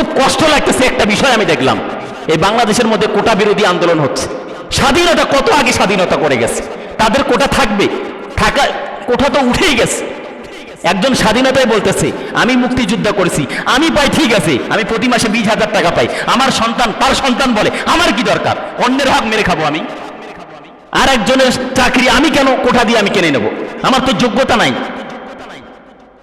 খুব কষ্ট লাগতেছে একটা বিষয় আমি দেখলাম। এই বাংলাদেশের মধ্যে কোটা বিরোধী আন্দোলন হচ্ছে। স্বাধীনতা কত আগে স্বাধীনতা করে গেছে? তাদের কোটা থাকবে। থাকা কোটা তো উঠেই গেছে। একজন স্বাধীনতায় বলতেছে, আমি মুক্তিযুদ্ধ করেছি। আমি পাই, ঠিক আছে। আমি প্রতি মাসে বিশ হাজার টাকা পাই। আমার সন্তান, তার সন্তান বলে, আমার কি দরকার? অন্যের হক মেরে খাব আমি। আর একজনের চাকরি আমি কেন কোঠা দিয়ে আমি কিনে নেব? আমার তো যোগ্যতা নাই।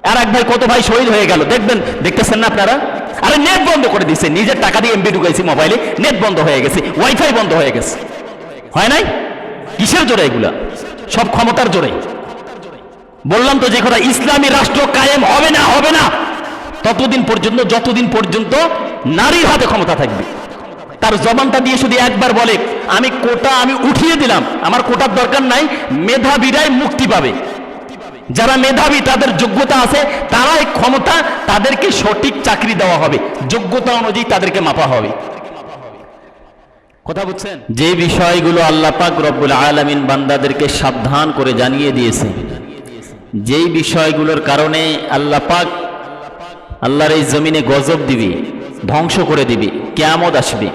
আর এক ভাই, কত ভাই শহীদ হয়ে গেল? দেখবেন, দেখতেছেন না আপনারা? আরে নেট বন্ধ করে দিছে। নিজের টাকা দিয়ে এমবি ঢুকাইছি মোবাইলে নেট বন্ধ হয়ে গেছে। ওয়াইফাই বন্ধ হয়ে গেছে। হয় নাই? কিসের জোরে এগুলা? সব ক্ষমতার জোরে। বললাম তো যে কথা, ইসলামী রাষ্ট্র কায়েম হবে না হবে না। ততদিন পর্যন্ত, যতদিন পর্যন্ত নারীর হাতে ক্ষমতা থাকবে। তার জবানটা দিয়ে শুধু একবার বলে, আমি কোটা আমি উঠিয়ে দিলাম। আমার কোটার দরকার নাই, মেধাবীরাই মুক্তি পাবে। যারা মেধাবী, তাদের যোগ্যতা আছে, তারাই ক্ষমতা তাদেরকে সঠিক চাকরি দেওয়া হবে। যোগ্যতা অনুযায়ী তাদেরকে মাপা হবে। কথা বুঝছেন যে বিষয়গুলো আল্লাহ পাক রব্বুল আলামিন বান্দাদেরকে সাবধান করে জানিয়ে দিয়েছে যেই বিষয়গুলোর কারণে আল্লাহ পাক আল্লাহর এই জমিনে গজব দিবি, ধ্বংস করে দিবি, কেয়ামত আসবে,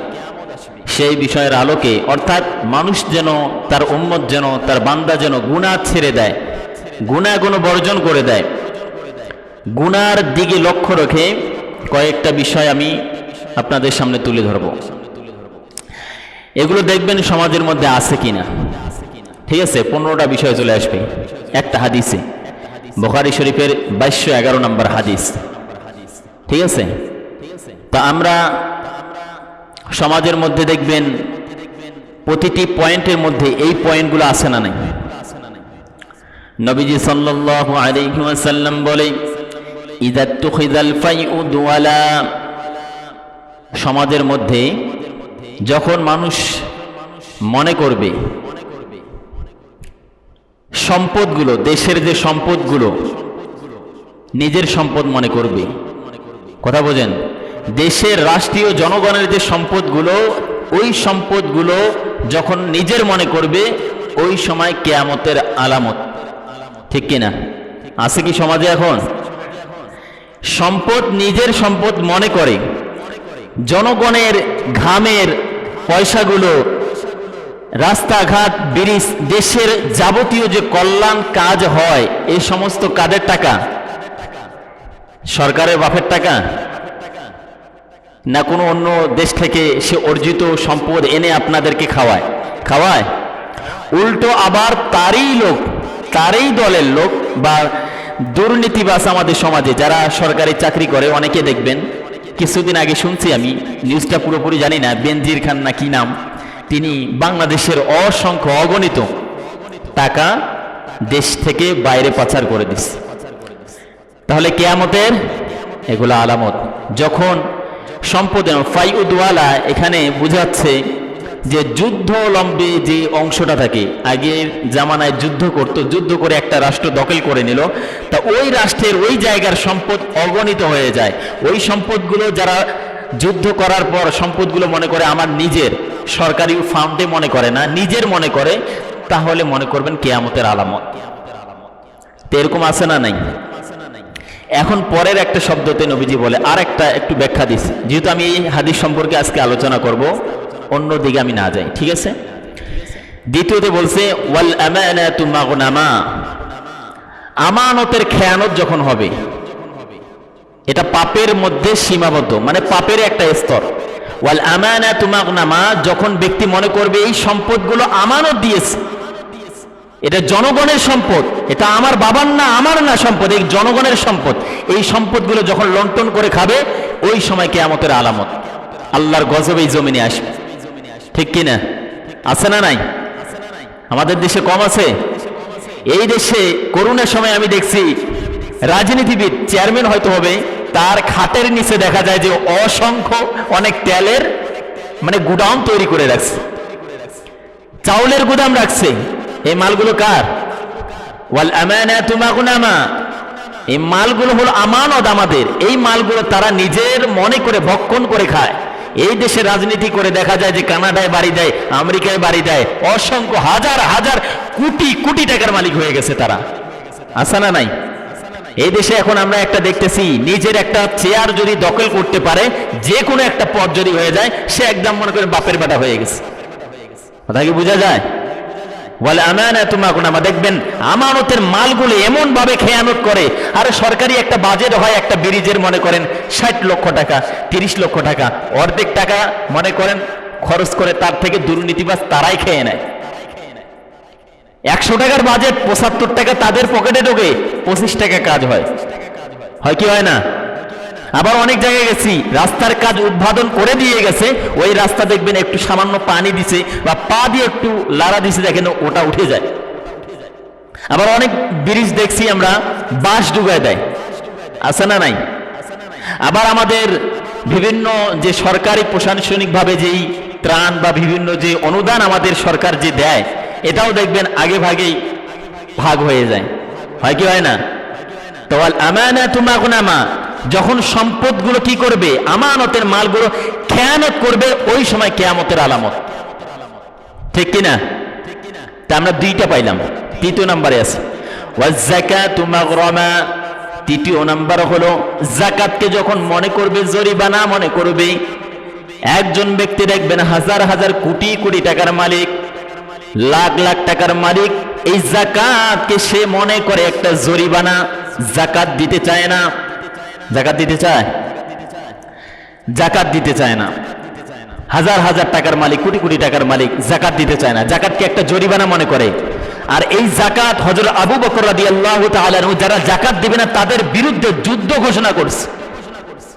সেই বিষয়ের আলোকে, অর্থাৎ মানুষ যেন, তার উম্মত যেন, তার বান্দা যেন গুনাহ ছেড়ে দেয় গুণাগুণ বর্জন করে দেয়। গুনার দিকে লক্ষ্য রেখে কয়েকটা বিষয় আমি আপনাদের সামনে তুলে ধরব। এগুলো দেখবেন সমাজের মধ্যে আছে কিনা। ঠিক আছে, পনেরোটা বিষয় চলে আসবে। একটা হাদিসে, বোখারি শরীফের বাইশশো এগারো নম্বর হাদিস। ঠিক আছে? তা আমরা সমাজের মধ্যে দেখবেন প্রতিটি পয়েন্টের মধ্যে এই পয়েন্টগুলো আছে না নাই? নবীজি সাল্লাল্লাহু আলাইহি ওয়াসাল্লাম বলে, ইদা তুখিদাল ফাইউ সমাজের মধ্যে যখন মানুষ মনে করবে, সম্পদগুলো, দেশের যে সম্পদগুলো, নিজের সম্পদ মনে করবে। কথা বোঝেন, দেশের রাষ্ট্রীয় জনগণের যে সম্পদগুলো, ওই সম্পদগুলো যখন নিজের মনে করবে, ওই সময় কেয়ামতের আলামত ঠিক কিনা? আছে কি সমাজে এখন? সম্পদ নিজের সম্পদ মনে করে। জনগণের ঘামের পয়সাগুলো রাস্তাঘাট, ব্রিজ, দেশের যাবতীয় যে কল্যাণ কাজ হয়, এই সমস্ত কাজের টাকা সরকারের বাপের টাকা না কোনো অন্য দেশ থেকে সে অর্জিত সম্পদ এনে আপনাদেরকে খাওয়ায়? খাওয়ায়? উল্টো আবার তারই লোক তারই দলের লোক বা দুর্নীতিবাস আমাদের সমাজে, যারা সরকারি চাকরি করে, অনেকে দেখবেন, কিছুদিন আগে শুনছি আমি, নিউজটা পুরোপুরি জানি না, বেনজির খান না কি নাম, তিনি বাংলাদেশের অসংখ্য অগণিত টাকা দেশ থেকে বাইরে পাচার করে দিচ্ছে তাহলে কেয়ামতের এগুলো আলামত, যখন সম্পদ ফাইউদ্ওয়ালা এখানে বুঝাচ্ছে যে যুদ্ধ লম্বে যে অংশটা থাকে, আগের জামানায় যুদ্ধ করত, যুদ্ধ করে একটা রাষ্ট্র দখল করে নিল, তা ওই রাষ্ট্রের ওই জায়গার সম্পদ অগণিত হয়ে যায়। ওই সম্পদগুলো যারা যুদ্ধ করার পর সম্পদগুলো মনে করে আমার নিজের, সরকারি ফান্ডে মনে করে না, নিজের মনে করে, তাহলে মনে করবেন কেয়ামতের আলামত। এরকম আছে না নাই? এখন পরের একটা শব্দতে নবীজি বলে আর একটা একটু ব্যাখ্যা দিচ্ছি যেহেতু আমি এই হাদিস সম্পর্কে আজকে আলোচনা করব অন্য দিকে আমি না যাই, ঠিক আছে? দ্বিতীয়তে বলছে, ওয়াল আমানাতু মাগনামা। আমানতের খেয়ানত যখন হবে, এটা পাপের মধ্যে সীমাবদ্ধ মানে পাপের একটা স্তর। ওয়াল আমানাতু মাগনামা, যখন ব্যক্তি মনে করবে এই সম্পদগুলো আমানত দিয়েছে, এটা জনগণের সম্পদ, এটা আমার বাবার না, আমার না সম্পদ, এই জনগণের সম্পদ, এই সম্পদগুলো যখন লন্টন করে খাবে, ওই সময় কেয়ামতের আলামত, আল্লাহর গজব এই জমিনে আসবে। ঠিক কিনা? আছে না নাই? আমাদের দেশে কম আছে। এই দেশে করোনার সময় আমি দেখছি রাজনীতিবিদ চেয়ারম্যান হয়তো হবে, তার খাটের নিচে দেখা যায় যে অসংখ্য অনেক তেলের মানে গুডাউন তৈরি করে রাখছে। চাউলের গুদাম রাখছে। এই মালগুলো কার? এই মালগুলো হলো আমানত আমাদের। এই মালগুলো তারা নিজের মনে করে ভক্ষণ করে খায়। এই দেশে রাজনীতি করে দেখা যায় যে কানাডায় বাড়ি দেয়, আমেরিকায় বাড়ি দেয়, অসংখ্য হাজার হাজার কোটি কোটি টাকার মালিক হয়ে গেছে তারা। আসা না নাই? এই দেশে এখন আমরা একটা দেখতেছি, নিজের একটা চেয়ার যদি দখল করতে পারে, যে কোনো একটা পদ যদি হয়ে যায়, সে একদম মনে করে বাপের বেটা হয়ে গেছে। কথা কি বোঝা যায়? বলে আমানা তোমাকুনামা দেখবেন, আমানতের মালগুলো এমন ভাবে খেয়ানত করে। আর সরকারি একটা বাজেট হয়, একটা ব্রিজের মনে করেন, ষাট লক্ষ টাকা, তিরিশ লক্ষ টাকা। অর্ধেক টাকা মনে করেন, খরচ করে তার থেকে দুর্নীতিবাজ তারাই খেয়ে নেয়। একশো টাকার বাজেট পঁচাত্তর টাকা তাদের পকেটে ঢোকে, পঁচিশ টাকা কাজ হয়। হয় কি হয় না? আবার অনেক জায়গায় গেছি, রাস্তার কাজ উদ্বোধন করে দিয়ে গেছে, ওই রাস্তা দেখবেন একটু সামান্য পানি দিছে বা পা দিয়ে একটু লাড়া দিছে, দেখেন ওটা উঠে যায়। আবার অনেক ব্রিজ দেখছি আমরা, বাঁশ ডুবায় দেয়। আছে না নাই? আবার আমাদের বিভিন্ন যে সরকারি প্রশাসনিকভাবে যেই ত্রাণ বা বিভিন্ন যে অনুদান আমাদের সরকার যে দেয়, এটাও দেখবেন আগে ভাগেই ভাগ হয়ে যায়। হয় কি হয় না? তো আমানা তুমাগুনামা যখন সম্পদগুলো কি করবে, আমানতের মালগুলো খেয়ানত করবে, ওই সময় কেয়ামতের আলামত। ঠিক কিনা? তা আমরা দুইটা পাইলাম। তৃতীয় নাম্বারে আছে। তৃতীয় নাম্বার হলো জাকাতকে যখন মনে করবে জরিমানা, মনে করবে একজন ব্যক্তি দেখবেন হাজার হাজার কোটি কোটি টাকার মালিক, লাখ লাখ টাকার মালিক, এই জাকাতকে সে মনে করে একটা জরিমানা জাকাত দিতে চায় না। জাকাত দিতে চায়? জাকাত দিতে চায় না। হাজার হাজার টাকার মালিক, কোটি কোটি টাকার মালিক জাকাত দিতে চায় না। জাকাতকে একটা জরিমানা মনে করে। আর এই জাকাত হজরত আবু বকর রাদি আল্লাহ যারা জাকাত দিবে না, তাদের বিরুদ্ধে যুদ্ধ ঘোষণা করছে।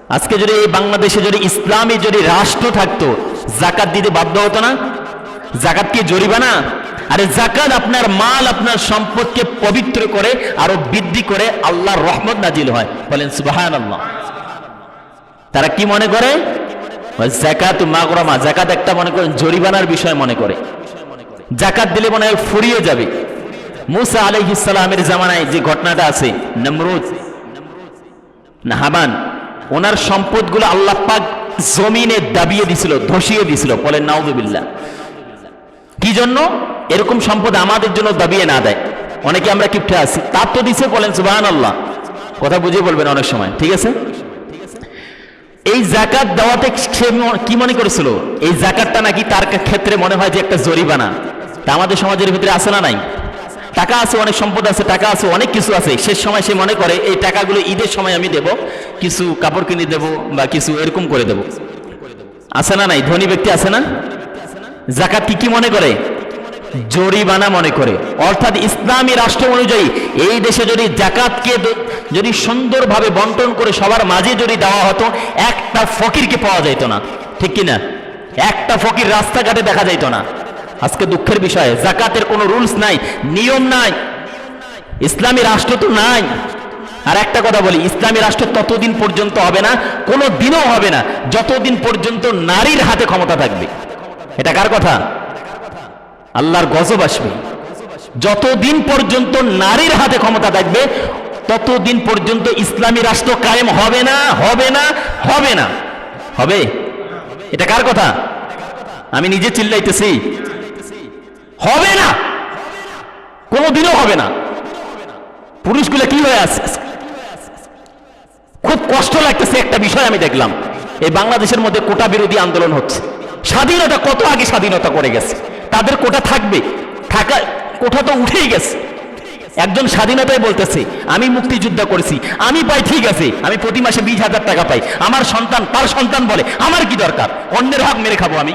আজকে যদি এই বাংলাদেশে যদি ইসলামী যদি রাষ্ট্র থাকতো, জাকাত দিতে বাধ্য হতো না? জাকাত কি জরিমানা? আরে জাকাত আপনার মাল, আপনার সম্পদকে পবিত্র করে আরও বৃদ্ধি করে আল্লাহর রহমত নাজিল হয়। বলেন সুবাহান আল্লাহ তারা কি মনে করে? জাকাত মাগরমা, জাকাত একটা মনে করেন জরিমানার বিষয় মনে করে। জাকাত দিলে মনে হয় ফুরিয়ে যাবে। মুসা আলহ ইসলামের জামানায় যে ঘটনাটা আছে, নমরুদ না হামান ওনার সম্পদগুলো আল্লাহ পাক জমিনে দাবিয়ে দিছিল, ধসিয়ে দিছিল। বলেন নাউদুবিল্লাহ কি জন্য? এরকম সম্পদ আমাদের জন্য দাবিয়ে না দেয়। অনেকে আমরা কিপটে আছি। তার তো দিছে বলেন সুবাহান আল্লাহ কথা বুঝিয়ে বলবেন অনেক সময়, ঠিক আছে? এই জাকাত দেওয়াতে কি মনে করেছিল? এই জাকাতটা নাকি তার ক্ষেত্রে মনে হয় যে একটা জরিমানা। তা আমাদের সমাজের ভিতরে আছে না নাই? টাকা আছে, অনেক সম্পদ আছে, টাকা আছে, অনেক কিছু আছে। শেষ সময় সে মনে করে, এই টাকাগুলো ঈদের সময় আমি দেব, কিছু কাপড় কিনে দেব বা কিছু এরকম করে দেব। আছে না নাই? ধনী ব্যক্তি আছে না? জাকাত কি কি মনে করে? জরিমানা মনে করে। অর্থাৎ ইসলামী রাষ্ট্র অনুযায়ী এই দেশে যদি জাকাতকে যদি সুন্দরভাবে বন্টন করে সবার মাঝে যদি দেওয়া হতো, একটা ফকিরকে পাওয়া যাইত না। ঠিক কিনা? একটা ফকির রাস্তাঘাটে দেখা যাইত না। আজকে দুঃখের বিষয়, জাকাতের কোনো রুলস নাই, নিয়ম নাই। ইসলামী রাষ্ট্র তো নাই। আর একটা কথা বলি, ইসলামী রাষ্ট্র ততদিন পর্যন্ত হবে না, কোনো দিনও হবে না, যতদিন পর্যন্ত নারীর হাতে ক্ষমতা থাকবে। এটা কার কথা? আল্লাহর গজব আসবে। যতদিন পর্যন্ত নারীর হাতে ক্ষমতা থাকবে, ততদিন পর্যন্ত ইসলামী রাষ্ট্র কায়েম হবে না হবে না হবে না। হবে? এটা কার কথা? আমি নিজে চিল্লাইতেছি। হবে না! কোনোদিনও হবে না। পুরুষগুলো কি হয়ে আছে? খুব কষ্ট লাগতেছে একটা বিষয় আমি দেখলাম। এই বাংলাদেশের মধ্যে কোটা বিরোধী আন্দোলন হচ্ছে। স্বাধীনতা কত আগে স্বাধীনতা করে গেছে? তাদের কোটা থাকবে। থাকা কোটা তো উঠেই গেছে। একজন স্বাধীনতায় বলতেছে, আমি মুক্তিযুদ্ধ করেছি। আমি পাই, ঠিক আছে। আমি প্রতি মাসে বিশ হাজার টাকা পাই। আমার সন্তান, তার সন্তান বলে, আমার কি দরকার? অন্যের হক মেরে খাব আমি।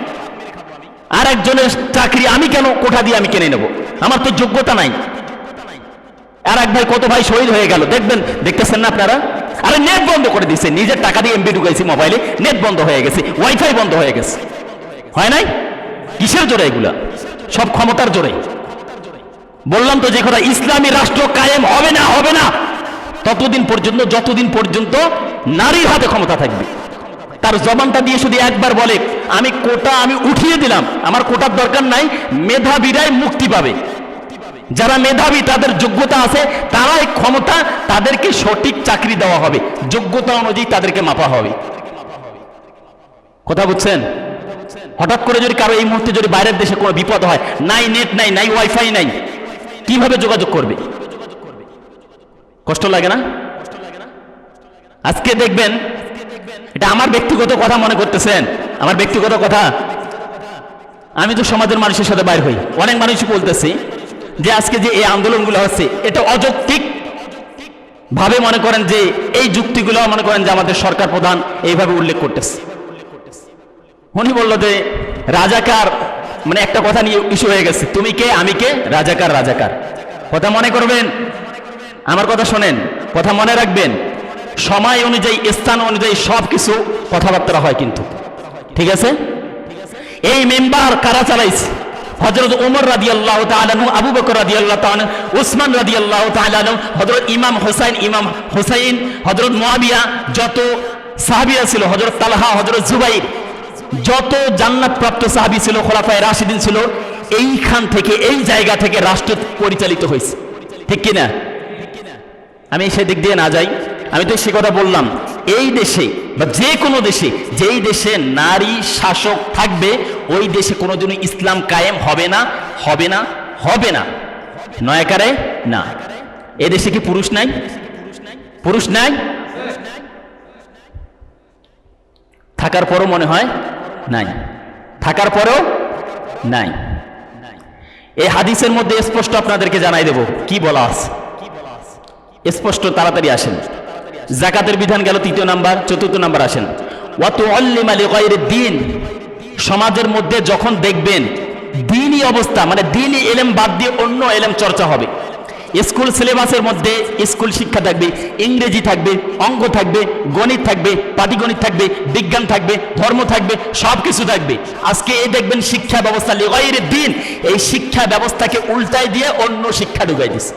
আর একজনের চাকরি আমি কেন, কোঠা দিয়ে আমি কিনে নেব? আমার তো যোগ্যতা নাই। আর এক ভাই কত ভাই শহীদ হয়ে গেল। দেখবেন, দেখতেছেন না আপনারা? আরে নেট বন্ধ করে দিছে। নিজের টাকা দিয়ে এমবি ঢুকাইছি মোবাইলে নেট বন্ধ হয়ে গেছে। ওয়াইফাই বন্ধ হয়ে গেছে। হয় নাই? কিসের জোরে এগুলা? সব ক্ষমতার জোরে। বললাম তো যে কথা, ইসলামী রাষ্ট্র কায়েম হবে না হবে না। ততদিন পর্যন্ত, যতদিন পর্যন্ত নারীর হাতে ক্ষমতা থাকবে। তার জবানটা দিয়ে শুধু একবার বলে, আমি কোটা আমি উঠিয়ে দিলাম। আমার কোটার দরকার নাই, মেধাবীরাই মুক্তি পাবে। যারা মেধাবী, তাদের যোগ্যতা আছে, তারাই ক্ষমতা, তাদেরকে সঠিক চাকরি দেওয়া হবে। যোগ্যতা অনুযায়ী তাদেরকে মাপা হবে। কথা বুঝছেন? হঠাৎ করে যদি কারও এই মুহূর্তে যদি বাইরের দেশে কোনো বিপদ হয়, নাই নেট নাই নাই ওয়াইফাই নাই, কীভাবে যোগাযোগ করবে? কষ্ট লাগে না? আজকে দেখবেন, এটা আমার ব্যক্তিগত কথা মনে করতেছেন। আমার ব্যক্তিগত কথা। আমি তো সমাজের মানুষের সাথে বাইর হই। অনেক মানুষই বলতেছি যে আজকে যে এই আন্দোলনগুলো হচ্ছে, এটা অযৌক্তিক ভাবে মনে করেন যে এই যুক্তিগুলো মনে করেন যে আমাদের সরকার প্রধান এইভাবে উল্লেখ করতেছে। উনি বলল যে, রাজাকার মানে একটা কথা নিয়ে ইস্যু হয়ে গেছে। তুমি কে? আমি কে? রাজাকার রাজাকার। কথা মনে করবেন? আমার কথা শোনেন। কথা মনে রাখবেন? সময় অনুযায়ী, স্থান অনুযায়ী সব কিছু কথাবার্তা হয় কিন্তু। ঠিক আছে? এই মেম্বার কারা চালাইছে? হজরত উমর রাদি আল্লাহ তালু আবু বকর রাদি আল্লাহ তালু উসমান রাদি আল্লাহ তালু হজরত ইমাম হোসাইন ইমাম হোসাইন হজরত মোয়াবিয়া যত সাহাবিয়া ছিল হজরত তালহা হজরত জুবাইর যত জান্নাত প্রাপ্ত সাহাবি ছিল, খোলাফায় রাশিদিন ছিল, এইখান থেকে, এই জায়গা থেকে রাষ্ট্র পরিচালিত হয়েছে। ঠিক কিনা? আমি সেদিক দিয়ে না যাই। আমি তো সে কথা বললাম। এই দেশে বা যে কোনো দেশে, যেই দেশে নারী শাসক থাকবে, ওই দেশে কোনোদিনই ইসলাম কায়েম হবে না হবে না হবে না। নয়াকারে না। এ দেশে কি পুরুষ নাই? পুরুষ নাই? থাকার পরও মনে হয় নাই। থাকার পরেও নাই। এই হাদিসের মধ্যে স্পষ্ট আপনাদেরকে জানাই দেব, কি বলা আছে? স্পষ্ট, তাড়াতাড়ি আসেন। জাকাতের বিধান গেল তৃতীয় নাম্বার, চতুর্থ নাম্বার আসেন। দিন সমাজের মধ্যে যখন দেখবেন দিনই অবস্থা মানে দিনই এলেম বাদ দিয়ে অন্য এলেম চর্চা হবে। স্কুল সিলেবাসের মধ্যে স্কুল শিক্ষা থাকবে, ইংরেজি থাকবে, অঙ্ক থাকবে, গণিত থাকবে, পাটিগণিত থাকবে, বিজ্ঞান থাকবে, ধর্ম থাকবে সব কিছু থাকবে। আজকে এই দেখবেন শিক্ষা ব্যবস্থা লেগাইয়ের দিন। এই শিক্ষা ব্যবস্থাকে উল্টাই দিয়ে অন্য শিক্ষা ঢুকাই দিচ্ছে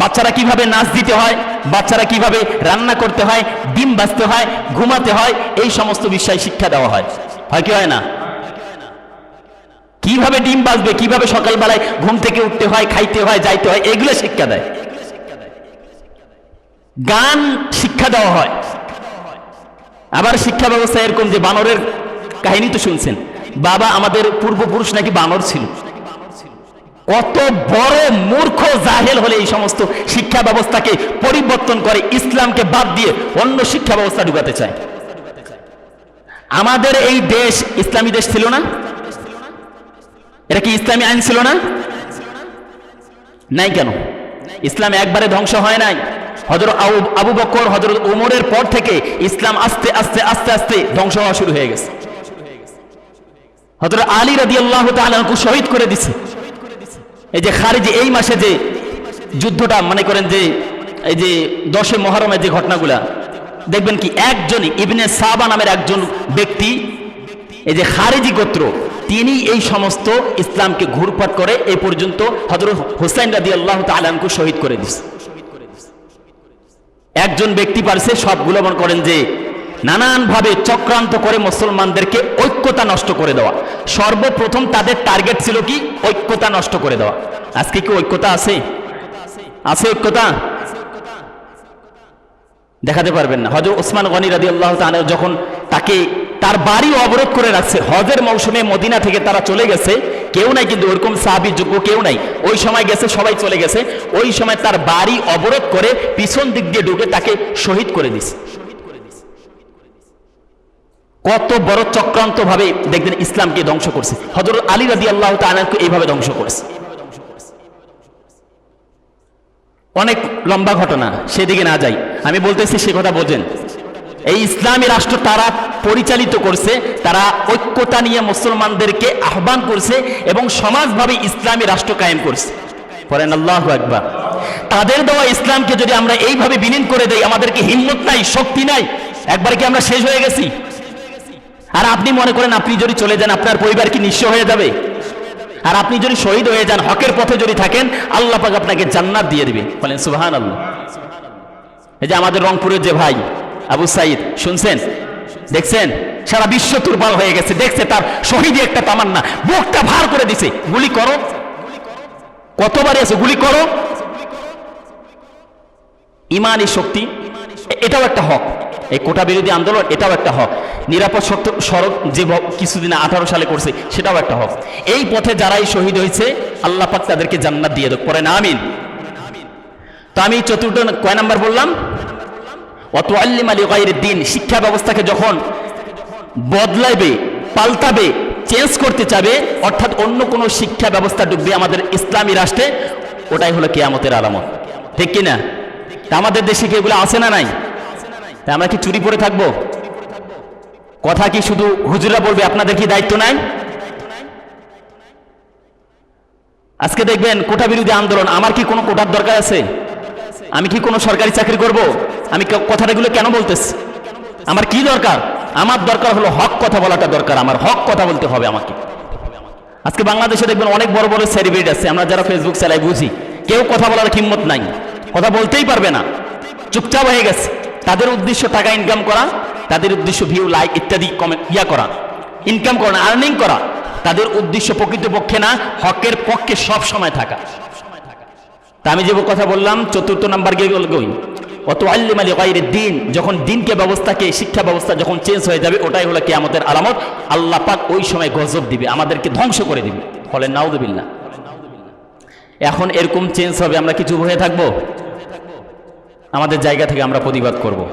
বাচ্চারা কীভাবে নাচ দিতে হয়, বাচ্চারা কীভাবে রান্না করতে হয়, ডিম বাঁচতে হয়, ঘুমাতে হয়, এই সমস্ত বিষয়ে শিক্ষা দেওয়া হয়। হয় কি হয় না? কীভাবে ডিম বাঁচবে কীভাবে সকালবেলায় ঘুম থেকে উঠতে হয়, খাইতে হয়, যাইতে হয়, এগুলো শিক্ষা দেয়। গান শিক্ষা দেওয়া হয়। আবার শিক্ষা ব্যবস্থা এরকম যে বানরের কাহিনী তো শুনছেন। বাবা আমাদের পূর্বপুরুষ নাকি বানর ছিল। কত বড় মূর্খ জাহেল হলে এই সমস্ত শিক্ষা ব্যবস্থাকে পরিবর্তন করে ইসলামকে বাদ দিয়ে অন্য শিক্ষা ব্যবস্থা ঢুকাতে চায়। আমাদের এই দেশ ইসলামী দেশ ছিল না? এটা কি ইসলামী আইন ছিল না? নাই কেন? ইসলাম একবারে ধ্বংস হয় নাই। হজরত আবু বকর হজরত ওমরের পর থেকে ইসলাম আস্তে আস্তে আস্তে আস্তে ধ্বংস হওয়া শুরু হয়ে গেছে। হজরত আলী রাদি আল্লাহ তালু শহীদ করে দিছে। এই যে খারিজি এই মাসে যে যুদ্ধটা, মনে করেন যে এই যে দশে মহরমের যে ঘটনাগুলা, দেখবেন কি একজনই ইবনে সাবা নামের একজন ব্যক্তি, এই যে খারিজি গোত্র তিনি এই সমস্ত ইসলামকে ঘুরপাট করে এই পর্যন্ত হজরত হুসাইন রাদি আল্লাহ তালু শহীদ করে দিছে। একজন ব্যক্তি পারছে সবগুলো মনে করেন যে নানানভাবে চক্রান্ত করে মুসলমানদেরকে ঐক্যতা নষ্ট করে দেওয়া। সর্বপ্রথম তাদের টার্গেট ছিল কি? ঐক্যতা নষ্ট করে দেওয়া। আজকে কি ঐক্যতা আছে? আছে ঐক্যতা? দেখাতে পারবেন না। হজর ওসমান গনি রাদি আল্লাহ যখন তাকে তার বাড়ি অবরোধ করে রাখছে। হজের মৌসুমে মদিনা থেকে তারা চলে গেছে। কেউ নাই কিন্তু ওরকম সাহাবির যোগ্য কেউ নাই। ওই সময় গেছে, সবাই চলে গেছে। ওই সময় তার বাড়ি অবরোধ করে পিছন দিক দিয়ে ঢুকে তাকে শহীদ করে দিছে। কত বড় চক্রান্ত ভাবে দেখবেন ইসলামকে ধ্বংস করছে। হজরত আলী রাদি আল্লাহ তালাকে এইভাবে ধ্বংস করেছে। অনেক লম্বা ঘটনা, সেদিকে না যাই। আমি বলতেছি সে কথা বোঝেন। এই ইসলামী রাষ্ট্র তারা পরিচালিত করছে, তারা ঐক্যতা নিয়ে মুসলমানদেরকে আহ্বান করছে এবং সমাজভাবে ইসলামী রাষ্ট্র কায়েম করছে। পরেন আল্লাহ একবার তাদের দেওয়া ইসলামকে যদি আমরা এইভাবে বিলীন করে দেই, আমাদেরকে হিম্মত নাই, শক্তি নাই, একবার কি আমরা শেষ হয়ে গেছি? আর আপনি মনে করেন, আপনি যদি চলে যান, আপনার পরিবার কি নিঃস্ব হয়ে যাবে? আর আপনি যদি শহীদ হয়ে যান, হকের পথে যদি থাকেন, আল্লাহ পাক আপনাকে জান্নাত দিয়ে দিবে। বলেন সুবাহান আল্লাহ এই যে আমাদের রংপুরের যে ভাই, আবু সাইদ, শুনছেন? দেখছেন? সারা বিশ্ব দুর্বল হয়ে গেছে। দেখছে তার শহীদই একটা তামান্না। বুকটা ভার করে দিছে। গুলি করো। কতবার আছে? গুলি করো। ইমানই শক্তি। এটাও একটা হক। এই কোটা বিরোধী আন্দোলন, এটাও একটা হক। নিরাপদ সড়ক যে কিছুদিন আঠারো সালে করছে, সেটাও একটা হক। এই পথে যারাই শহীদ হয়েছে, আল্লাহ পাক তাদেরকে জান্নাত দিয়ে দেখ পরে না, আমিন। তো আমি চতুর্থ কয় নাম্বার বললাম? অত আলী দিন শিক্ষা ব্যবস্থাকে যখন বদলাইবে, পাল্টাবে চেঞ্জ করতে চাবে অর্থাৎ অন্য কোনো শিক্ষা ব্যবস্থা ডুববে আমাদের ইসলামী রাষ্ট্রে, ওটাই হলো কেয়ামতের আলামত। ঠিক কিনা? আমাদের দেশে কি এগুলো আছে না নাই? তা আমরা কি চুরি পরে থাকব? কথা কি শুধু হুজুরা বলবে, আপনাদের কি দায়িত্ব নাই? আজকে দেখবেন কোটা বিরোধী আন্দোলন, আমার কি কোনো কোটার দরকার আছে? আমি কি কোনো সরকারি চাকরি করব? আমি কথাটাগুলো কেন বলতেছি? আমার কি দরকার? আমার দরকার হলো হক কথা বলাটা দরকার। আমার হক কথা বলতে হবে আমাকে। আজকে বাংলাদেশে দেখবেন অনেক বড় বড় সেলিব্রিটি আছে। আমরা যারা ফেসবুক চালাই বুঝি। কেউ কথা বলার হিম্মত নাই। কথা বলতেই পারবে না। চুপচাপ হয়ে গেছে। তাদের উদ্দেশ্য টাকা ইনকাম করা, তাদের উদ্দেশ্য ভিউ লাইক ইত্যাদি কমে- ইয়া করা। ইনকাম করা আর্নিং করা। তাদের উদ্দেশ্য প্রকৃতপক্ষে না, হকের পক্ষে সব সময় থাকা। তা আমি যে কথা বললাম, চতুর্থ নাম্বার গিয়ে গই অত আল্লিম আলী গাইরের দিন যখন দিনকে ব্যবস্থাকে, শিক্ষা ব্যবস্থা যখন চেঞ্জ হয়ে যাবে, ওটাই হলো কেয়ামতের আলামত। আল্লাহ পাক ওই সময় গজব দিবে, আমাদেরকে ধ্বংস করে দিবে। ফলে নাউদুবিল্লা এখন এরকম চেঞ্জ হবে, আমরা কিছু হয়ে থাকব? আমাদের জায়গা থেকে আমরা প্রতিবাদ করব।